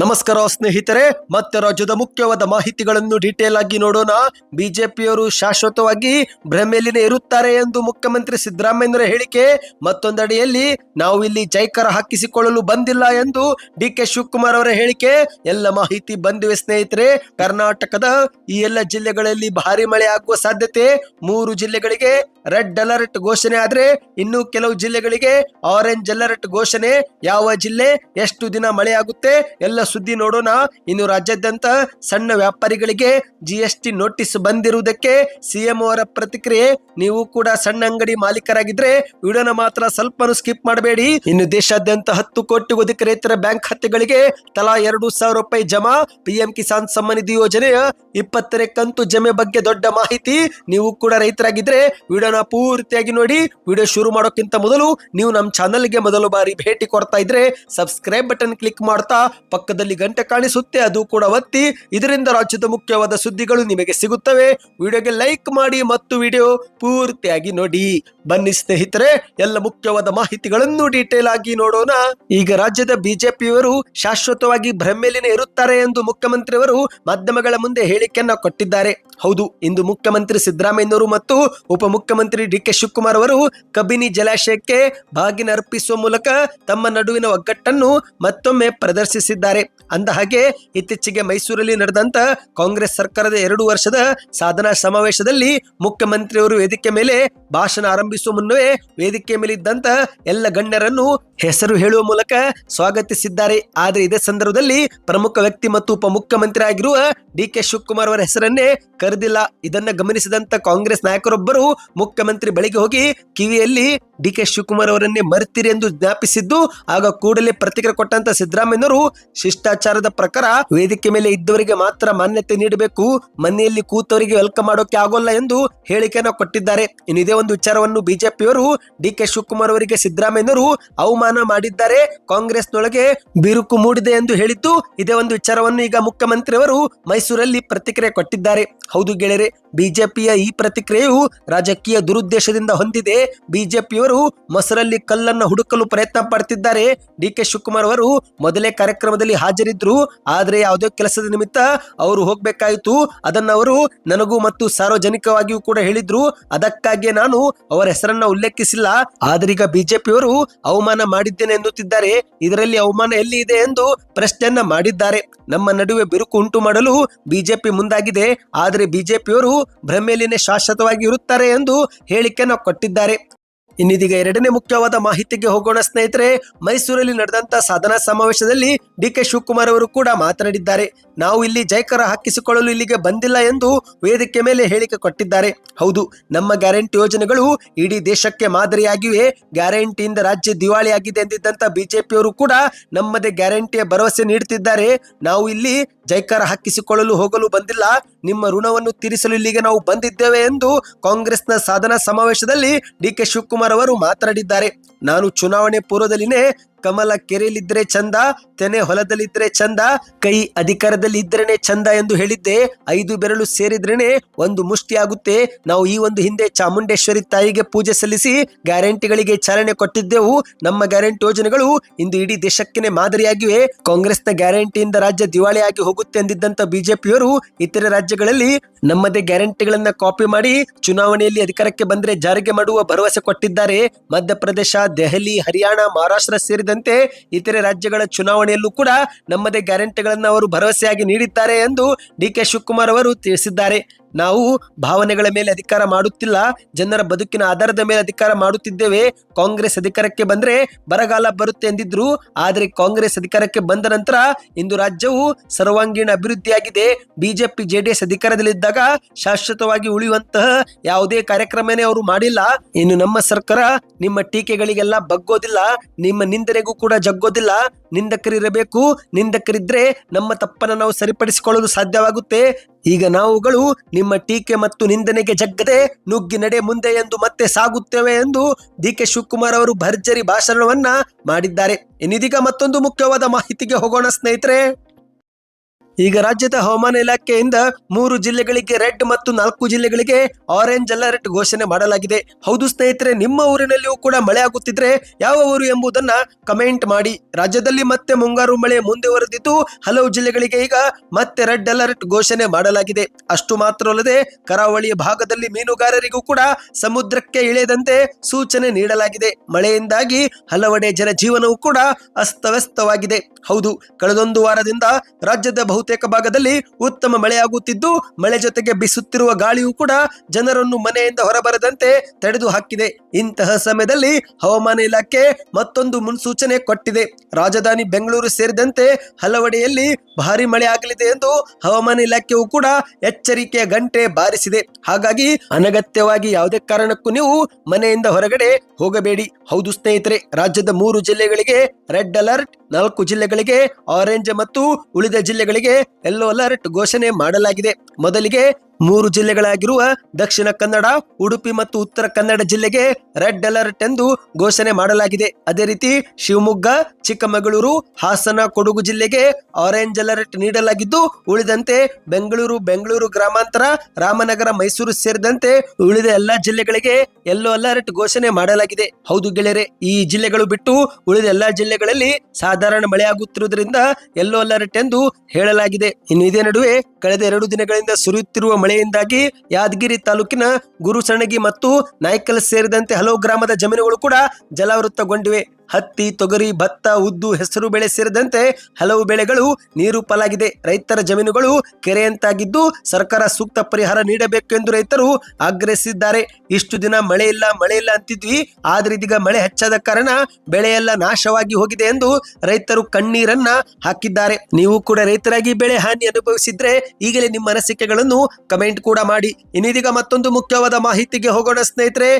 ನಮಸ್ಕಾರ ಸ್ನೇಹಿತರೆ, ಮತ್ತೆ ರಾಜ್ಯದ ಮುಖ್ಯವಾದ ಮಾಹಿತಿಗಳನ್ನು ಡೀಟೇಲ್ ಆಗಿ ನೋಡೋಣ. ಬಿಜೆಪಿಯವರು ಶಾಶ್ವತವಾಗಿ ಭ್ರಮೆಯಲ್ಲಿನೇ ಇರುತ್ತಾರೆ ಎಂದು ಮುಖ್ಯಮಂತ್ರಿ ಸಿದ್ದರಾಮಯ್ಯರ ಹೇಳಿಕೆ. ಮತ್ತೊಂದಡಿಯಲ್ಲಿ, ನಾವು ಇಲ್ಲಿ ಜೈಕರ ಹಾಕಿಸಿಕೊಳ್ಳಲು ಬಂದಿಲ್ಲ ಎಂದು ಡಿ ಕೆ ಶಿವಕುಮಾರ್ ಅವರ ಹೇಳಿಕೆ. ಎಲ್ಲ ಮಾಹಿತಿ ಬಂದಿವೆ ಸ್ನೇಹಿತರೆ. ಕರ್ನಾಟಕದ ಈ ಎಲ್ಲ ಜಿಲ್ಲೆಗಳಲ್ಲಿ ಭಾರಿ ಮಳೆ ಆಗುವ ಸಾಧ್ಯತೆ. ಮೂರು ಜಿಲ್ಲೆಗಳಿಗೆ ರೆಡ್ ಅಲರ್ಟ್ ಘೋಷಣೆ ಆದ್ರೆ, ಇನ್ನು ಕೆಲವು ಜಿಲ್ಲೆಗಳಿಗೆ ಆರೆಂಜ್ ಅಲರ್ಟ್ ಘೋಷಣೆ. ಯಾವ ಜಿಲ್ಲೆ ಎಷ್ಟು ದಿನ ಮಳೆ ಆಗುತ್ತೆ, ಎಲ್ಲ ಸುದ್ದಿ ನೋಡೋಣ. ಇನ್ನು ರಾಜ್ಯಾದ್ಯಂತ ಸಣ್ಣ ವ್ಯಾಪಾರಿಗಳಿಗೆ ಜಿಎಸ್ಟಿ ನೋಟಿಸ್ ಬಂದಿರುವುದಕ್ಕೆ ಸಿಎಂ ಅವರ ಪ್ರತಿಕ್ರಿಯೆ, ನೀವು ಕೂಡ ಸಣ್ಣ ಅಂಗಡಿ ಮಾಲೀಕರಾಗಿದ್ರೆ ವಿಡಿಯೋನ ಮಾತ್ರ ಸ್ವಲ್ಪ ಸ್ಕಿಪ್ ಮಾಡಬೇಡಿ. ಇನ್ನು ದೇಶಾದ್ಯಂತ ಹತ್ತು ಕೋಟಿಗೂ ಅಧಿಕ ರೈತರ ಬ್ಯಾಂಕ್ ಖಾತೆಗಳಿಗೆ ತಲಾ ಎರಡು ಸಾವಿರ ರೂಪಾಯಿ ಜಮಾ. ಪಿಎಂ ಕಿಸಾನ್ ಸಮ್ಮಾನ್ ನಿಧಿ ಯೋಜನೆಯ ಇಪ್ಪತ್ತನೇ ಕಂತು ಜಮೆ ಬಗ್ಗೆ ದೊಡ್ಡ ಮಾಹಿತಿ. ನೀವು ಕೂಡ ರೈತರಾಗಿದ್ರೆ ವಿಡಿಯೋನ ಪೂರ್ತಿಯಾಗಿ ನೋಡಿ. ವಿಡಿಯೋ ಶುರು ಮಾಡೋಕ್ಕಿಂತ ಮೊದಲು ನೀವು ನಮ್ಮ ಚಾನಲ್ಗೆ ಮೊದಲು ಬಾರಿ ಭೇಟಿ ಕೊಡ್ತಾ ಇದ್ರೆ ಸಬ್ಸ್ಕ್ರೈಬ್ ಬಟನ್ ಕ್ಲಿಕ್ ಮಾಡ್ತಾ ಪಕ್ಕದಲ್ಲಿ ಗಂಟೆ ಕಾಣಿಸುತ್ತೆ, ಅದು ಕೂಡ ಒತ್ತಿ. ಇದರಿಂದ ರಾಜ್ಯದ ಮುಖ್ಯವಾದ ಸುದ್ದಿಗಳು ನಿಮಗೆ ಸಿಗುತ್ತವೆ. ವಿಡಿಯೋಗೆ ಲೈಕ್ ಮಾಡಿ ಮತ್ತು ವಿಡಿಯೋ ಪೂರ್ತಿಯಾಗಿ ನೋಡಿ. ಬನ್ನಿ ಸ್ನೇಹಿತರೆ, ಎಲ್ಲ ಮುಖ್ಯವಾದ ಮಾಹಿತಿಗಳನ್ನು ಡೀಟೇಲ್ ಆಗಿ ನೋಡೋಣ. ಈಗ ರಾಜ್ಯದ ಬಿಜೆಪಿಯವರು ಶಾಶ್ವತವಾಗಿ ಭ್ರಮೆಯಲ್ಲಿನೇ ಇರುತ್ತಾರೆ ಎಂದು ಮುಖ್ಯಮಂತ್ರಿಯವರು ಮಾಧ್ಯಮಗಳ ಮುಂದೆ ಹೇಳಿಕೆಯನ್ನ ಕೊಟ್ಟಿದ್ದಾರೆ. ಹೌದು, ಇಂದು ಮುಖ್ಯಮಂತ್ರಿ ಸಿದ್ದರಾಮಯ್ಯನವರು ಮತ್ತು ಉಪಮುಖ್ಯಮಂತ್ರಿ ಡಿ ಕೆ ಶಿವಕುಮಾರ್ ಅವರು ಕಬಿನಿ ಜಲಾಶಯಕ್ಕೆ ಬಾಗಿನ ಅರ್ಪಿಸುವ ಮೂಲಕ ತಮ್ಮ ನಡುವಿನ ಒಗ್ಗಟ್ಟನ್ನು ಮತ್ತೊಮ್ಮೆ ಪ್ರದರ್ಶಿಸಿದ್ದಾರೆ. ಅಂದ ಹಾಗೆ ಇತ್ತೀಚೆಗೆ ಮೈಸೂರಲ್ಲಿ ನಡೆದಂತ ಕಾಂಗ್ರೆಸ್ ಸರ್ಕಾರದ ಎರಡು ವರ್ಷದ ಸಾಧನಾ ಸಮಾವೇಶದಲ್ಲಿ ಮುಖ್ಯಮಂತ್ರಿಯವರು ವೇದಿಕೆ ಮೇಲೆ ಭಾಷಣ ಆರಂಭಿಸುವ ಮುನ್ನವೇ ವೇದಿಕೆ ಮೇಲೆ ಇದ್ದಂತ ಎಲ್ಲ ಗಣ್ಯರನ್ನು ಹೆಸರು ಹೇಳುವ ಮೂಲಕ ಸ್ವಾಗತಿಸಿದ್ದಾರೆ. ಆದರೆ ಇದೇ ಸಂದರ್ಭದಲ್ಲಿ ಪ್ರಮುಖ ವ್ಯಕ್ತಿ ಮತ್ತು ಉಪಮುಖ್ಯಮಂತ್ರಿ ಆಗಿರುವ ಡಿ ಕೆ ಶಿವಕುಮಾರ್ ಅವರ ಹೆಸರನ್ನೇ ಕರೆದಿಲ್ಲ. ಇದನ್ನ ಗಮನಿಸಿದಂತ ಕಾಂಗ್ರೆಸ್ ನಾಯಕರೊಬ್ಬರು ಮುಖ್ಯಮಂತ್ರಿ ಬಳಿಗೆ ಹೋಗಿ ಕಿವಿಯಲ್ಲಿ ಡಿ ಕೆ ಶಿವಕುಮಾರ್ ಅವರನ್ನೇ ಮರೆತಿರಿ ಎಂದು ಜ್ಞಾಪಿಸಿದ್ದು, ಆಗ ಕೂಡಲೇ ಪ್ರತಿಕ್ರಿಯೆ ಕೊಟ್ಟಂತ ಸಿದ್ದರಾಮಯ್ಯನವರು ಶಿಷ್ಟಾಚಾರದ ಪ್ರಕಾರ ವೇದಿಕೆ ಮೇಲೆ ಇದ್ದವರಿಗೆ ಮಾತ್ರ ಮಾನ್ಯತೆ ನೀಡಬೇಕು, ಮನೆಯಲ್ಲಿ ಕೂತವರಿಗೆ ವೆಲ್ಕಮ್ ಮಾಡೋಕೆ ಆಗೋಲ್ಲ ಎಂದು ಹೇಳಿಕೆಯನ್ನು ಕೊಟ್ಟಿದ್ದಾರೆ. ಇನ್ನು ಇದೇ ಒಂದು ವಿಚಾರವನ್ನು ಬಿಜೆಪಿಯವರು ಡಿ ಕೆ ಶಿವಕುಮಾರ್ ಅವರಿಗೆ ಸಿದ್ದರಾಮಯ್ಯನವರು ಅವಮಾನ ಮಾಡಿದ್ದಾರೆ. ಕಾಂಗ್ರೆಸ್ನೊಳಗೆ ಬಿರುಕು ಮೂಡಿದೆ ಎಂದು ಹೇಳಿದ್ದು ಇದೇ ಒಂದು ವಿಚಾರವನ್ನು ಈಗ ಮುಖ್ಯಮಂತ್ರಿಯವರು ಮೈಸೂರಲ್ಲಿ ಪ್ರತಿಕ್ರಿಯೆ ಕೊಟ್ಟಿದ್ದಾರೆ. ಹೌದು ಗೆಳೆಯರೆ, ಬಿಜೆಪಿಯ ಈ ಪ್ರತಿಕ್ರಿಯೆಯು ರಾಜಕೀಯ ದುರುದ್ದೇಶದಿಂದ ಹೊಂದಿದೆ. ಬಿಜೆಪಿಯವರು ಮೊಸರಲ್ಲಿ ಕಲ್ಲನ್ನು ಹುಡುಕಲು ಪ್ರಯತ್ನ ಪಡ್ತಿದ್ದಾರೆ. ಡಿ ಕೆ ಶಿವಕುಮಾರ್ ಅವರು ಮೊದಲೇ ಕಾರ್ಯಕ್ರಮದಲ್ಲಿ ಹಾಜರಿದ್ರು ಆದ್ರೆ ಯಾವುದೇ ಕೆಲಸದ ನಿಮಿತ್ತ ಅವರು ಹೋಗ್ಬೇಕಾಯಿತು. ಅದನ್ನ ಅವರು ನನಗೂ ಮತ್ತು ಸಾರ್ವಜನಿಕವಾಗಿಯೂ ಕೂಡ ಹೇಳಿದ್ರು. ಅದಕ್ಕಾಗಿಯೇ ನಾನು ಅವರ ಹೆಸರನ್ನ ಉಲ್ಲೇಖಿಸಿಲ್ಲ. ಆದರೀಗ ಬಿಜೆಪಿಯವರು ಅವಮಾನ ಮಾಡಿದ್ದೇನೆ ಎನ್ನುತ್ತಿದ್ದಾರೆ. ಇದರಲ್ಲಿ ಅವಮಾನ ಎಲ್ಲಿ ಇದೆ ಎಂದು ಪ್ರಶ್ನೆಯನ್ನ ಮಾಡಿದ್ದಾರೆ. ನಮ್ಮ ನಡುವೆ ಬಿರುಕು ಉಂಟು ಮಾಡಲು ಬಿಜೆಪಿ ಮುಂದಾಗಿದೆ. ಆದರೆ ಬಿಜೆಪಿಯವರು ಭ್ರಮೆಯಲ್ಲಿನೇ ಶಾಶ್ವತವಾಗಿ ಇರುತ್ತಾರೆ ಎಂದು ಹೇಳಿಕೆಯನ್ನು ಕೊಟ್ಟಿದ್ದಾರೆ. ಇನ್ನಿದೀಗ ಎರಡನೇ ಮುಖ್ಯವಾದ ಮಾಹಿತಿಗೆ ಹೋಗೋಣ ಸ್ನೇಹಿತರೆ, ಮೈಸೂರಲ್ಲಿ ನಡೆದಂತ ಸಾಧನಾ ಸಮಾವೇಶದಲ್ಲಿ ಡಿ ಕೆ ಶಿವಕುಮಾರ್ ಅವರು ಕೂಡ ಮಾತನಾಡಿದ್ದಾರೆ. ನಾವು ಇಲ್ಲಿ ಜೈಕರ ಹಾಕಿಸಿಕೊಳ್ಳಲು ಇಲ್ಲಿಗೆ ಬಂದಿಲ್ಲ ಎಂದು ವೇದಿಕೆ ಮೇಲೆ ಹೇಳಿಕೆ ಕೊಟ್ಟಿದ್ದಾರೆ. ಹೌದು, ನಮ್ಮ ಗ್ಯಾರಂಟಿ ಯೋಜನೆಗಳು ಇಡೀ ದೇಶಕ್ಕೆ ಮಾದರಿಯಾಗಿವೆ. ಗ್ಯಾರಂಟಿಯಿಂದ ರಾಜ್ಯ ದಿವಾಳಿಯಾಗಿದೆ ಎಂದಿದ್ದಂತ ಬಿಜೆಪಿಯವರು ಕೂಡ ನಮ್ಮದೇ ಗ್ಯಾರಂಟಿಯ ಭರವಸೆ ನೀಡುತ್ತಿದ್ದಾರೆ. ನಾವು ಇಲ್ಲಿ ಜೈಕಾರ ಹಾಕಿಸಿಕೊಳ್ಳಲು ಹೋಗಲು ಬಂದಿಲ್ಲ. ನಿಮ್ಮ ಋಣವನ್ನು ತೀರಿಸಲು ಇಲ್ಲಿಗೆ ನಾವು ಬಂದಿದ್ದೇವೆ ಎಂದು ಕಾಂಗ್ರೆಸ್ನ ಸಾಧನಾ ಸಮಾವೇಶದಲ್ಲಿ ಡಿ ಕೆ ಶಿವಕುಮಾರ್ ಅವರು ಮಾತನಾಡಿದ್ದಾರೆ. ನಾನು ಚುನಾವಣೆ ಪೂರ್ವದಲ್ಲಿನೇ ಕಮಲ ಕೆರೆಯಲ್ಲಿದ್ರೆ ಚಂದ, ತೆನೆ ಹೊಲದಲ್ಲಿದ್ರೆ ಚಂದ, ಕೈ ಅಧಿಕಾರದಲ್ಲಿ ಇದ್ರೇನೆ ಚಂದ ಎಂದು ಹೇಳಿದ್ದೆ. ಐದು ಬೆರಳು ಸೇರಿದ್ರೇನೆ ಒಂದು ಮುಷ್ಟಿ ಆಗುತ್ತೆ ನಾವು ಈ ಒಂದು ಹಿಂದೆ ಚಾಮುಂಡೇಶ್ವರಿ ತಾಯಿಗೆ ಪೂಜೆ ಸಲ್ಲಿಸಿ ಗ್ಯಾರಂಟಿಗಳಿಗೆ ಚಾಲನೆ ಕೊಟ್ಟಿದ್ದೆವು. ನಮ್ಮ ಗ್ಯಾರಂಟಿ ಯೋಜನೆಗಳು ಇಂದು ಇಡೀ ದೇಶಕ್ಕೆ ಮಾದರಿಯಾಗಿವೆ. ಕಾಂಗ್ರೆಸ್ನ ಗ್ಯಾರಂಟಿಯಿಂದ ರಾಜ್ಯ ದಿವಾಳಿಯಾಗಿ ಹೋಗುತ್ತೆ ಎಂದಿದ್ದಂತ ಬಿಜೆಪಿಯವರು ಇತರೆ ರಾಜ್ಯಗಳಲ್ಲಿ ನಮ್ಮದೇ ಗ್ಯಾರಂಟಿಗಳನ್ನ ಕಾಪಿ ಮಾಡಿ ಚುನಾವಣೆಯಲ್ಲಿ ಅಧಿಕಾರಕ್ಕೆ ಬಂದ್ರೆ ಜಾರಿಗೆ ಮಾಡುವ ಭರವಸೆ ಕೊಟ್ಟಿದ್ದಾರೆ. ಮಧ್ಯಪ್ರದೇಶ, ದೆಹಲಿ, ಹರಿಯಾಣ, ಮಹಾರಾಷ್ಟ್ರ ಸೇರಿದಂತೆ ಇತರೆ ರಾಜ್ಯಗಳ ಚುನಾವಣೆಯಲ್ಲೂ ಕೂಡ ನಮ್ಮದೇ ಗ್ಯಾರಂಟಿಗಳನ್ನು ಅವರು ಭರವಸೆಯಾಗಿ ನೀಡಿದ್ದಾರೆ ಎಂದು ಡಿ ಕೆ ಶಿವಕುಮಾರ್ ಅವರು ತಿಳಿಸಿದ್ದಾರೆ. ನಾವು ಭಾವನೆಗಳ ಮೇಲೆ ಅಧಿಕಾರ ಮಾಡುತ್ತಿಲ್ಲ, ಜನರ ಬದುಕಿನ ಆಧಾರದ ಮೇಲೆ ಅಧಿಕಾರ ಮಾಡುತ್ತಿದ್ದೇವೆ. ಕಾಂಗ್ರೆಸ್ ಅಧಿಕಾರಕ್ಕೆ ಬಂದ್ರೆ ಬರಗಾಲ ಬರುತ್ತೆ ಎಂದಿದ್ರು, ಆದರೆ ಕಾಂಗ್ರೆಸ್ ಅಧಿಕಾರಕ್ಕೆ ಬಂದ ನಂತರ ಇಂದು ರಾಜ್ಯವು ಸರ್ವಾಂಗೀಣ ಅಭಿವೃದ್ಧಿಯಾಗಿದೆ. ಬಿಜೆಪಿ, ಜೆಡಿಎಸ್ ಅಧಿಕಾರದಲ್ಲಿದ್ದಾಗ ಶಾಶ್ವತವಾಗಿ ಉಳಿಯುವಂತಹ ಯಾವುದೇ ಕಾರ್ಯಕ್ರಮನೇ ಅವರು ಮಾಡಿಲ್ಲ. ಇನ್ನು ನಮ್ಮ ಸರ್ಕಾರ ನಿಮ್ಮ ಟೀಕೆಗಳಿಗೆಲ್ಲ ಬಗ್ಗೋದಿಲ್ಲ, ನಿಮ್ಮ ನಿಂದನೆಗೂ ಕೂಡ ಜಗ್ಗೋದಿಲ್ಲ. ನಿಂದಕರಿರಬೇಕು, ನಿಂದಕರಿದ್ರೆ ನಮ್ಮ ತಪ್ಪನ್ನು ನಾವು ಸರಿಪಡಿಸಿಕೊಳ್ಳಲು ಸಾಧ್ಯವಾಗುತ್ತೆ. ಈಗ ನಾವುಗಳು ನಿಮ್ಮ ಟೀಕೆ ಮತ್ತು ನಿಂದನೆಗೆ ಜಗ್ಗದೆ ನುಗ್ಗಿ ನಡೆ ಮುಂದೆ ಎಂದು ಮತ್ತೆ ಸಾಗುತ್ತೇವೆ ಎಂದು ಡಿ ಕೆ ಶಿವಕುಮಾರ್ ಅವರು ಭರ್ಜರಿ ಭಾಷಣವನ್ನ ಮಾಡಿದ್ದಾರೆ. ಇನ್ನಿದೀಗ ಮತ್ತೊಂದು ಮುಖ್ಯವಾದ ಮಾಹಿತಿಗೆ ಹೋಗೋಣ ಸ್ನೇಹಿತರೆ. ಈಗ ರಾಜ್ಯದ ಹವಾಮಾನ ಇಲಾಖೆಯಿಂದ ಮೂರು ಜಿಲ್ಲೆಗಳಿಗೆ ರೆಡ್ ಮತ್ತು ನಾಲ್ಕು ಜಿಲ್ಲೆಗಳಿಗೆ ಆರೆಂಜ್ ಅಲರ್ಟ್ ಘೋಷಣೆ ಮಾಡಲಾಗಿದೆ. ಹೌದು ಸ್ನೇಹಿತರೆ, ನಿಮ್ಮ ಊರಿನಲ್ಲಿಯೂ ಕೂಡ ಮಳೆ ಆಗುತ್ತಿದ್ರೆ ಯಾವ ಊರು ಎಂಬುದನ್ನ ಕಮೆಂಟ್ ಮಾಡಿ. ರಾಜ್ಯದಲ್ಲಿ ಮತ್ತೆ ಮುಂಗಾರು ಮಳೆ ಮುಂದುವರೆದಿದ್ದು ಹಲವು ಜಿಲ್ಲೆಗಳಿಗೆ ಈಗ ಮತ್ತೆ ರೆಡ್ ಅಲರ್ಟ್ ಘೋಷಣೆ ಮಾಡಲಾಗಿದೆ. ಅಷ್ಟು ಮಾತ್ರವಲ್ಲದೆ ಕರಾವಳಿಯ ಭಾಗದಲ್ಲಿ ಮೀನುಗಾರರಿಗೂ ಕೂಡ ಸಮುದ್ರಕ್ಕೆ ಇಳಿಯದಂತೆ ಸೂಚನೆ ನೀಡಲಾಗಿದೆ. ಮಳೆಯಿಂದಾಗಿ ಹಲವೆಡೆ ಜನಜೀವನವೂ ಕೂಡ ಅಸ್ತವ್ಯಸ್ತವಾಗಿದೆ. ಹೌದು, ಕಳೆದೊಂದು ವಾರದಿಂದ ರಾಜ್ಯದ ಬಹುತೇಕ ಭಾಗದಲ್ಲಿ ಉತ್ತಮ ಮಳೆಯಾಗುತ್ತಿದ್ದು, ಮಳೆ ಜೊತೆಗೆ ಬಿಸುತ್ತಿರುವ ಗಾಳಿಯೂ ಕೂಡ ಜನರನ್ನು ಮನೆಯಿಂದ ಹೊರಬರದಂತೆ ತಡೆದು ಹಾಕಿದೆ ಇಂತಹ ಸಮಯದಲ್ಲಿ ಹವಾಮಾನ ಇಲಾಖೆ ಮತ್ತೊಂದು ಮುನ್ಸೂಚನೆ ಕೊಟ್ಟಿದೆ. ರಾಜಧಾನಿ ಬೆಂಗಳೂರು ಸೇರಿದಂತೆ ಹಲವೆಡೆಯಲ್ಲಿ ಭಾರಿ ಮಳೆ ಆಗಲಿದೆ ಎಂದು ಹವಾಮಾನ ಇಲಾಖೆಯು ಕೂಡ ಎಚ್ಚರಿಕೆಯ ಗಂಟೆ ಬಾರಿಸಿದೆ. ಹಾಗಾಗಿ ಅನಗತ್ಯವಾಗಿ ಯಾವುದೇ ಕಾರಣಕ್ಕೂ ನೀವು ಮನೆಯಿಂದ ಹೊರಗಡೆ ಹೋಗಬೇಡಿ. ಹೌದು ಸ್ನೇಹಿತರೆ, ರಾಜ್ಯದ ಮೂರು ಜಿಲ್ಲೆಗಳಿಗೆ ರೆಡ್ ಅಲರ್ಟ್ ನಾಲ್ಕು ಜಿಲ್ಲೆಗಳಿಗೆ ಆರೆಂಜ್ ಮತ್ತು ಉಳಿದ ಜಿಲ್ಲೆಗಳಿಗೆ ಯೆಲ್ಲೋ ಅಲರ್ಟ್ ಘೋಷಣೆ ಮಾಡಲಾಗಿದೆ. ಮೊದಲಿಗೆ ಮೂರು ಜಿಲ್ಲೆಗಳಾಗಿರುವ ದಕ್ಷಿಣ ಕನ್ನಡ, ಉಡುಪಿ ಮತ್ತು ಉತ್ತರ ಕನ್ನಡ ಜಿಲ್ಲೆಗೆ ರೆಡ್ ಅಲರ್ಟ್ ಎಂದು ಘೋಷಣೆ ಮಾಡಲಾಗಿದೆ. ಅದೇ ರೀತಿ ಶಿವಮೊಗ್ಗ, ಚಿಕ್ಕಮಗಳೂರು, ಹಾಸನ, ಕೊಡಗು ಜಿಲ್ಲೆಗೆ ಆರೆಂಜ್ ಅಲರ್ಟ್ ನೀಡಲಾಗಿದ್ದು, ಉಳಿದಂತೆ ಬೆಂಗಳೂರು ಬೆಂಗಳೂರು ಗ್ರಾಮಾಂತರ, ರಾಮನಗರ, ಮೈಸೂರು ಸೇರಿದಂತೆ ಉಳಿದ ಎಲ್ಲಾ ಜಿಲ್ಲೆಗಳಿಗೆ ಯೆಲ್ಲೋ ಅಲರ್ಟ್ ಘೋಷಣೆ ಮಾಡಲಾಗಿದೆ. ಹೌದು ಗೆಳೆಯರೆ, ಈ ಜಿಲ್ಲೆಗಳು ಬಿಟ್ಟು ಉಳಿದ ಎಲ್ಲಾ ಜಿಲ್ಲೆಗಳಲ್ಲಿ ಸಾಧಾರಣ ಮಳೆಯಾಗುತ್ತಿರುವುದರಿಂದ ಯೆಲ್ಲೋ ಅಲರ್ಟ್ ಎಂದು ಹೇಳಲಾಗಿದೆ. ಇನ್ನು ಇದೇ ನಡುವೆ ಕಳೆದ ಎರಡು ದಿನಗಳಿಂದ ಸುರಿಯುತ್ತಿರುವ ಮಳೆಯಿಂದಾಗಿ ಯಾದಗಿರಿ ತಾಲೂಕಿನ ಗುರುಸಣಗಿ ಮತ್ತು ನಾಯ್ಕಲ್ ಸೇರಿದಂತೆ ಹಲವು ಗ್ರಾಮದ ಜಮೀನುಗಳು ಕೂಡ ಜಲಾವೃತಗೊಂಡಿವೆ. ಹತ್ತಿ, ತೊಗರಿ, ಭತ್ತ, ಉದ್ದು, ಹೆಸರು ಬೆಳೆ ಸೇರಿದಂತೆ ಹಲವು ಬೆಳೆಗಳು ನೀರು ಪಾಲಾಗಿದೆ ರೈತರ ಜಮೀನುಗಳು ಕೆರೆಯಂತಾಗಿದ್ದು ಸರ್ಕಾರ ಸೂಕ್ತ ಪರಿಹಾರ ನೀಡಬೇಕು ಎಂದು ರೈತರು ಆಗ್ರಹಿಸಿದ್ದಾರೆ. ಇಷ್ಟು ದಿನ ಮಳೆ ಇಲ್ಲ ಮಳೆ ಇಲ್ಲ ಅಂತಿದ್ವಿ. ಆದ್ರೆ ಇದೀಗ ಮಳೆ ಹೆಚ್ಚಾದ ಕಾರಣ ಬೆಳೆಯೆಲ್ಲ ನಾಶವಾಗಿ ಹೋಗಿದೆ ಎಂದು ರೈತರು ಕಣ್ಣೀರನ್ನ ಹಾಕಿದ್ದಾರೆ. ನೀವು ಕೂಡ ರೈತರಾಗಿ ಬೆಳೆ ಹಾನಿ ಅನುಭವಿಸಿದ್ರೆ ಈಗಲೇ ನಿಮ್ಮ ಅನಿಸಿಕೆಗಳನ್ನು ಕಮೆಂಟ್ ಕೂಡ ಮಾಡಿ. ಇನ್ನಿದೀಗ ಮತ್ತೊಂದು ಮುಖ್ಯವಾದ ಮಾಹಿತಿಗೆ ಹೋಗೋಣ ಸ್ನೇಹಿತರೆ.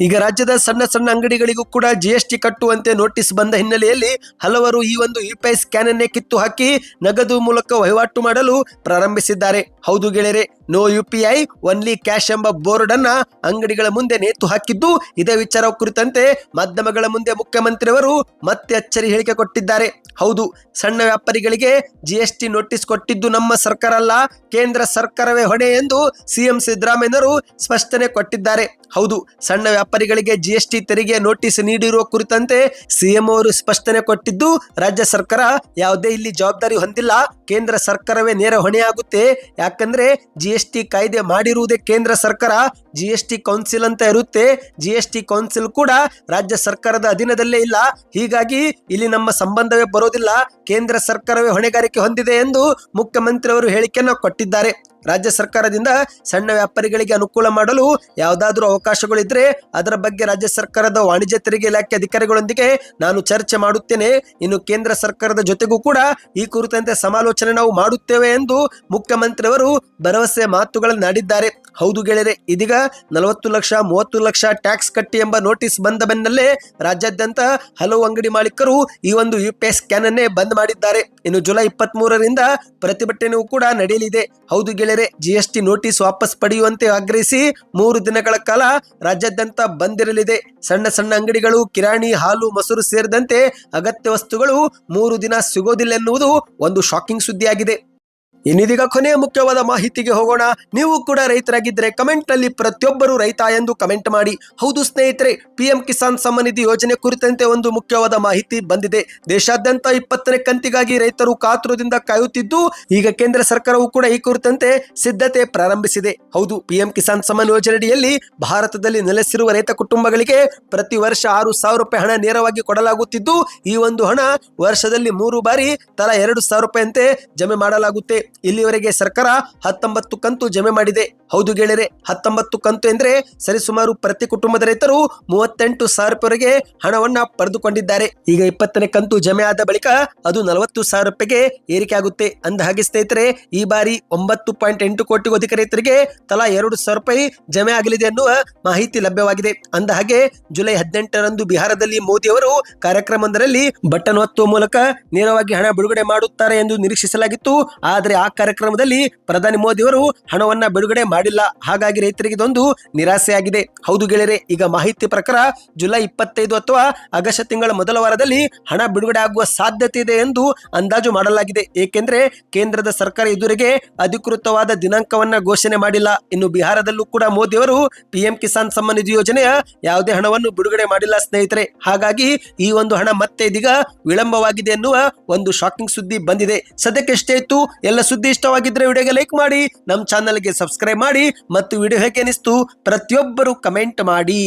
ಈಗ ರಾಜ್ಯದ ಸಣ್ಣ ಸಣ್ಣ ಅಂಗಡಿಗಳಿಗೂ ಕೂಡ ಜಿ ಎಸ್ ಟಿ ಕಟ್ಟುವಂತೆ ನೋಟಿಸ್ ಬಂದ ಹಿನ್ನೆಲೆಯಲ್ಲಿ ಹಲವರು ಈ ಒಂದು ಯು ಪಿ ಐ ಸ್ಕ್ಯಾನ್ ಅನ್ನೇ ಕಿತ್ತು ಹಾಕಿ ನಗದು ಮೂಲಕ ವಹಿವಾಟು ಮಾಡಲು ಪ್ರಾರಂಭಿಸಿದ್ದಾರೆ. ಹೌದು ಗೆಳೆಯರೆ no U P I only cash ಎಂಬ ಬೋರ್ಡ್ ಅನ್ನ ಅಂಗಡಿಗಳ ಮುಂದೆ ನೇತು ಹಾಕಿದ್ದು ಇದೇ ವಿಚಾರ ಕುರಿತಂತೆ ಮಾಧ್ಯಮಗಳ ಮುಂದೆ ಮುಖ್ಯಮಂತ್ರಿಯವರು ಮತ್ತೆ ಅಚ್ಚರಿ ಹೇಳಿಕೆ ಕೊಟ್ಟಿದ್ದಾರೆ. ಹೌದು, ಸಣ್ಣ ವ್ಯಾಪಾರಿಗಳಿಗೆ ಜಿಎಸ್ಟಿ ನೋಟಿಸ್ ಕೊಟ್ಟಿದ್ದು ನಮ್ಮ ಸರ್ಕಾರ ಅಲ್ಲ, ಕೇಂದ್ರ ಸರ್ಕಾರವೇ ಹೊಣೆ ಎಂದು ಸಿಎಂ ಸಿದ್ದರಾಮಯ್ಯನವರು ಸ್ಪಷ್ಟನೆ ಕೊಟ್ಟಿದ್ದಾರೆ. ಹೌದು, ಸಣ್ಣ ವ್ಯಾಪಾರಿಗಳಿಗೆ ಜಿಎಸ್ಟಿ ತೆರಿಗೆ ನೋಟಿಸ್ ನೀಡಿರುವ ಕುರಿತಂತೆ ಸಿಎಂ ಅವರು ಸ್ಪಷ್ಟನೆ ಕೊಟ್ಟಿದ್ದು ರಾಜ್ಯ ಸರ್ಕಾರ ಯಾವುದೇ ಇಲ್ಲಿ ಜವಾಬ್ದಾರಿ ಹೊಂದಿಲ್ಲ, ಕೇಂದ್ರ ಸರ್ಕಾರವೇ ನೇರ ಹೊಣೆಯಾಗುತ್ತೆ. ಯಾಕಂದ್ರೆ ಜಿಎಸ್ಟಿ ಕಾಯ್ದೆ ಮಾಡಿರುವುದೇ ಕೇಂದ್ರ ಸರ್ಕಾರ. ಜಿಎಸ್ಟಿ ಕೌನ್ಸಿಲ್ ಅಂತ ಇರುತ್ತೆ. ಜಿಎಸ್ಟಿ ಕೌನ್ಸಿಲ್ ಕೂಡ ರಾಜ್ಯ ಸರ್ಕಾರದ ಅಧೀನದಲ್ಲೇ ಇಲ್ಲ. ಹೀಗಾಗಿ ಇಲ್ಲಿ ನಮ್ಮ ಸಂಬಂಧವೇ ಬರೋದಿಲ್ಲ. ಕೇಂದ್ರ ಸರ್ಕಾರವೇ ಹೊಣೆಗಾರಿಕೆ ಹೊಂದಿದೆ ಎಂದು ಮುಖ್ಯಮಂತ್ರಿ ಅವರು ಹೇಳಿಕೆಯನ್ನು ಕೊಟ್ಟಿದ್ದಾರೆ. ರಾಜ್ಯ ಸರ್ಕಾರದಿಂದ ಸಣ್ಣ ವ್ಯಾಪಾರಿಗಳಿಗೆ ಅನುಕೂಲ ಮಾಡಲು ಯಾವುದಾದ್ರೂ ಅವಕಾಶಗಳಿದ್ರೆ ಅದರ ಬಗ್ಗೆ ರಾಜ್ಯ ಸರ್ಕಾರದ ವಾಣಿಜ್ಯ ತೆರಿಗೆ ಇಲಾಖೆ ಅಧಿಕಾರಿಗಳೊಂದಿಗೆ ನಾನು ಚರ್ಚೆ ಮಾಡುತ್ತೇನೆ. ಇನ್ನು ಕೇಂದ್ರ ಸರ್ಕಾರದ ಜೊತೆಗೂ ಕೂಡ ಈ ಕುರಿತಂತೆ ಸಮಾಲೋಚನೆ ನಾವು ಮಾಡುತ್ತೇವೆ ಎಂದು ಮುಖ್ಯಮಂತ್ರಿಯವರು ಭರವಸೆ ಮಾತುಗಳನ್ನಾಡಿದ್ದಾರೆ ಹೌದು ಗೆಳೆಯರೆ, ಇದೀಗ ನಲವತ್ತು ಲಕ್ಷ, ಮೂವತ್ತು ಲಕ್ಷ ಟ್ಯಾಕ್ಸ್ ಕಟ್ಟಿ ಎಂಬ ನೋಟಿಸ್ ಬಂದ ಬೆನ್ನಲ್ಲೇ ರಾಜ್ಯಾದ್ಯಂತ ಹಲವು ಅಂಗಡಿ ಮಾಲೀಕರು ಈ ಒಂದು ಯು ಪಿ ಸ್ಕ್ಯಾನ್ ಅನ್ನೇ ಬಂದ್ ಮಾಡಿದ್ದಾರೆ. ಇನ್ನು ಜುಲೈ ಇಪ್ಪತ್ತ್ ಮೂರರಿಂದ ಪ್ರತಿಭಟನೆಯೂ ಕೂಡ ನಡೆಯಲಿದೆ. ಹೌದು ಗೆಳೆಯರೆ ಜಿಎಸ್ಟಿ ನೋಟಿಸ್ ವಾಪಸ್ ಪಡೆಯುವಂತೆ ಆಗ್ರಹಿಸಿ ಮೂರು ದಿನಗಳ ಕಾಲ ರಾಜ್ಯಾದ್ಯಂತ ಬಂದಿರಲಿದೆ. ಸಣ್ಣ ಸಣ್ಣ ಅಂಗಡಿಗಳು, ಕಿರಾಣಿ, ಹಾಲು, ಮೊಸರು ಸೇರಿದಂತೆ ಅಗತ್ಯ ವಸ್ತುಗಳು ಮೂರು ದಿನ ಸಿಗೋದಿಲ್ಲ ಎನ್ನುವುದು ಒಂದು ಶಾಕಿಂಗ್ ಸುದ್ದಿಯಾಗಿದೆ. ಇನ್ನಿದೀಗ ಕೊನೆಯ ಮುಖ್ಯವಾದ ಮಾಹಿತಿಗೆ ಹೋಗೋಣ. ನೀವು ಕೂಡ ರೈತರಾಗಿದ್ದರೆ ಕಮೆಂಟ್ನಲ್ಲಿ ಪ್ರತಿಯೊಬ್ಬರು ರೈತ ಎಂದು ಕಮೆಂಟ್ ಮಾಡಿ. ಹೌದು ಸ್ನೇಹಿತರೆ, ಪಿಎಂ ಕಿಸಾನ್ ಸಮ್ಮಾನ್ ನಿಧಿ ಯೋಜನೆ ಕುರಿತಂತೆ ಒಂದು ಮುಖ್ಯವಾದ ಮಾಹಿತಿ ಬಂದಿದೆ. ದೇಶಾದ್ಯಂತ ಇಪ್ಪತ್ತನೇ ಕಂತಿಗಾಗಿ ರೈತರು ಕಾತುರದಿಂದ ಕಾಯುತ್ತಿದ್ದು, ಈಗ ಕೇಂದ್ರ ಸರ್ಕಾರವು ಕೂಡ ಈ ಕುರಿತಂತೆ ಸಿದ್ಧತೆ ಪ್ರಾರಂಭಿಸಿದೆ. ಹೌದು, ಪಿಎಂ ಕಿಸಾನ್ ಸಮ್ಮಾನ್ ಯೋಜನೆಯಡಿಯಲ್ಲಿ ಭಾರತದಲ್ಲಿ ನೆಲೆಸಿರುವ ರೈತ ಕುಟುಂಬಗಳಿಗೆ ಪ್ರತಿ ವರ್ಷ ಆರು ಸಾವಿರ ರೂಪಾಯಿ ಹಣ ನೇರವಾಗಿ ಕೊಡಲಾಗುತ್ತಿದ್ದು, ಈ ಒಂದು ಹಣ ವರ್ಷದಲ್ಲಿ ಮೂರು ಬಾರಿ ತಲಾ ಎರಡು ಸಾವಿರ ರೂಪಾಯಿಯಂತೆ ಜಮೆ ಮಾಡಲಾಗುತ್ತೆ. ಇಲ್ಲಿವರೆಗೆ ಸರ್ಕಾರ ಹತ್ತೊಂಬತ್ತು ಕಂತು ಜಮೆ ಮಾಡಿದೆ. ಹೌದು ಗೆಳೆಯರೆ, ಹತ್ತೊಂಬತ್ತು ಕಂತು ಎಂದ್ರೆ ಸರಿಸುಮಾರು ಪ್ರತಿ ಕುಟುಂಬದ ರೈತರು ಮೂವತ್ತೆಂಟು ಸಾವಿರ ರೂಪಾಯಿಗೆ ಹಣವನ್ನ ಪಡೆದುಕೊಂಡಿದ್ದಾರೆ. ಈಗ ಇಪ್ಪತ್ತನೇ ಕಂತು ಜಮೆ ಆದ ಬಳಿಕ ಅದು ನಲವತ್ತು ಸಾವಿರ ರೂಪಾಯಿಗೆ ಏರಿಕೆ ಆಗುತ್ತೆ. ಅಂದ ಹಾಗೆ ಸ್ನೇಹಿತರೆ, ಈ ಬಾರಿ ಒಂಬತ್ತು ಪಾಯಿಂಟ್ ಎಂಟು ಕೋಟಿಗೂ ಅಧಿಕ ರೈತರಿಗೆ ತಲಾ ಎರಡು ಸಾವಿರ ರೂಪಾಯಿ ಜಮೆ ಆಗಲಿದೆ ಅನ್ನುವ ಮಾಹಿತಿ ಲಭ್ಯವಾಗಿದೆ. ಅಂದ ಹಾಗೆ ಜುಲೈ ಹದಿನೆಂಟರಂದು ಬಿಹಾರದಲ್ಲಿ ಮೋದಿ ಅವರು ಕಾರ್ಯಕ್ರಮವೊಂದರಲ್ಲಿ ಬಟನ್ ಒತ್ತುವ ಮೂಲಕ ನೇರವಾಗಿ ಹಣ ಬಿಡುಗಡೆ ಮಾಡುತ್ತಾರೆ ಎಂದು ನಿರೀಕ್ಷಿಸಲಾಗಿತ್ತು. ಆದರೆ ಆ ಕಾರ್ಯಕ್ರಮದಲ್ಲಿ ಪ್ರಧಾನಿ ಮೋದಿ ಅವರು ಹಣವನ್ನ ಬಿಡುಗಡೆ ಮಾಡಿಲ್ಲ. ಹಾಗಾಗಿ ರೈತರಿಗೆ ಇದೊಂದು ನಿರಾಸೆಯಾಗಿದೆ. ಹೌದು ಗೆಳೆಯರೆ, ಈಗ ಮಾಹಿತಿ ಪ್ರಕಾರ ಜುಲೈ ಇಪ್ಪತ್ತೈದು ಅಥವಾ ಆಗಸ್ಟ್ ತಿಂಗಳ ಮೊದಲ ವಾರದಲ್ಲಿ ಹಣ ಬಿಡುಗಡೆ ಆಗುವ ಸಾಧ್ಯತೆ ಇದೆ ಎಂದು ಅಂದಾಜು ಮಾಡಲಾಗಿದೆ. ಏಕೆಂದ್ರೆ ಕೇಂದ್ರದ ಸರ್ಕಾರ ಇದುವರೆಗೆ ಅಧಿಕೃತವಾದ ದಿನಾಂಕವನ್ನ ಘೋಷಣೆ ಮಾಡಿಲ್ಲ. ಇನ್ನು ಬಿಹಾರದಲ್ಲೂ ಕೂಡ ಮೋದಿ ಅವರು ಪಿಎಂ ಕಿಸಾನ್ ಸಮ್ಮಾನ್ ನಿಧಿ ಯೋಜನೆಯ ಯಾವುದೇ ಹಣವನ್ನು ಬಿಡುಗಡೆ ಮಾಡಿಲ್ಲ ಸ್ನೇಹಿತರೆ. ಹಾಗಾಗಿ ಈ ಒಂದು ಹಣ ಮತ್ತೆ ಇದೀಗ ವಿಳಂಬವಾಗಿದೆ ಎನ್ನುವ ಒಂದು ಶಾಕಿಂಗ್ ಸುದ್ದಿ ಬಂದಿದೆ. ಸದ್ಯಕ್ಕೆ ಎಷ್ಟೇ ಇತ್ತು, ಎಲ್ಲ ಸುದ್ದಿ ಇಷ್ಟವಾಗಿದ್ರೆ ವಿಡಿಯೋಗೆ ಲೈಕ್ ಮಾಡಿ ನಮ್ಮ ಚಾನಲ್ಗೆ ಸಬ್ಸ್ಕ್ರೈಬ್ ಮಾಡಿ ಮತ್ತು ವಿಡಿಯೋ ಹೇಗೆ ಅನಿಸ್ತು ಪ್ರತಿಯೊಬ್ಬರು ಕಮೆಂಟ್ ಮಾಡಿ.